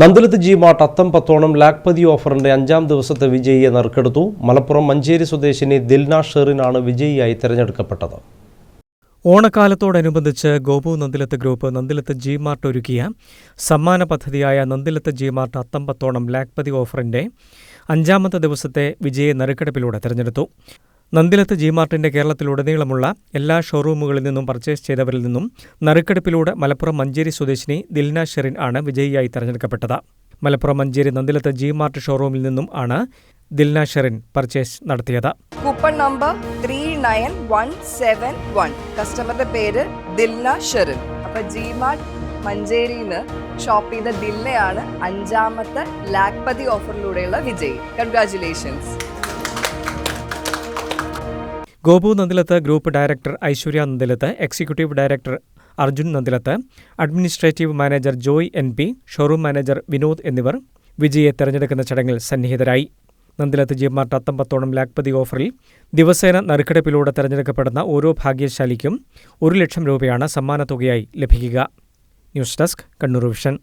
Nandalath G മാട്ട് അത്തം പത്തോണം ലാക്പതി ഓഫറിന്റെ അഞ്ചാം ദിവസത്തെ വിജയിയെ നറുക്കെടുത്തു. മലപ്പുറം മഞ്ചേരി സ്വദേശിനി ദിൽനാ ഷെറിനാണ് വിജയിയായി തെരഞ്ഞെടുക്കപ്പെട്ടത്. ഓണക്കാലത്തോടനുബന്ധിച്ച് Gopu Nandilath group Nandilath G Mart ഒരുക്കിയ സമ്മാന പദ്ധതിയായ നന്ദിലത്ത് ജി മാർട്ട് അത്തമ്പത്തോണം ലാക്പതി ഓഫറിന്റെ അഞ്ചാമത്തെ ദിവസത്തെ വിജയ നറുക്കെടുപ്പിലൂടെ തെരഞ്ഞെടുത്തു. നന്ദിലത്ത് ജി മാർട്ടിന്റെ കേരളത്തിലുടനീളമുള്ള എല്ലാ ഷോറൂമുകളിൽ നിന്നും പർച്ചേസ് ചെയ്തവരിൽ നിന്നും നറുക്കെടുപ്പിലൂടെ മലപ്പുറം മഞ്ചേരി സ്വദേശിനി ദിൽന ഷെറിൻ ആണ് വിജയിയായി തെരഞ്ഞെടുക്കപ്പെട്ടത്. മലപ്പുറം മഞ്ചേരി നന്ദിലത്ത് ജി മാർട്ട് ഷോറൂമിൽ നിന്നും ആണ് ദിൽന ഷെറിൻ പർച്ചേസ് നടത്തിയത്. Coupon number three nine one seven one. കസ്റ്റമറുടെ പേര് ദിൽന ഷെറിൻ. അപ്പൊ ജി മാർട്ട് മഞ്ചേരിയിൽ നിന്ന് ഷോപ്പ് ചെയ്ത ദില്ലയാണ് അഞ്ചാമത്തെ ലാക്പതി ഓഫറിലൂടെയുള്ള വിജയി. Congratulations Gopu Nandilath group director Aishwarya Nandilath executive director Arjun Nandilath administrative manager Joy N P showroom manager Vinod എന്നിവർ വിജയെ തെരഞ്ഞെടുക്കുന്ന ചടങ്ങിൽ സന്നിഹിതരായി. നന്ദിലത്ത് ജിമാർട്ട് അത്തമ്പത്തോളം ലാഖ്പതി ഓഫറിൽ ദിവസേന നറുക്കെടുപ്പിലൂടെ തെരഞ്ഞെടുക്കപ്പെടുന്ന ഓരോ ഭാഗ്യശാലിക്കും ഒരു ലക്ഷം രൂപയാണ് സമ്മാനത്തുകയായി ലഭിക്കുക. News desk Kannur vision.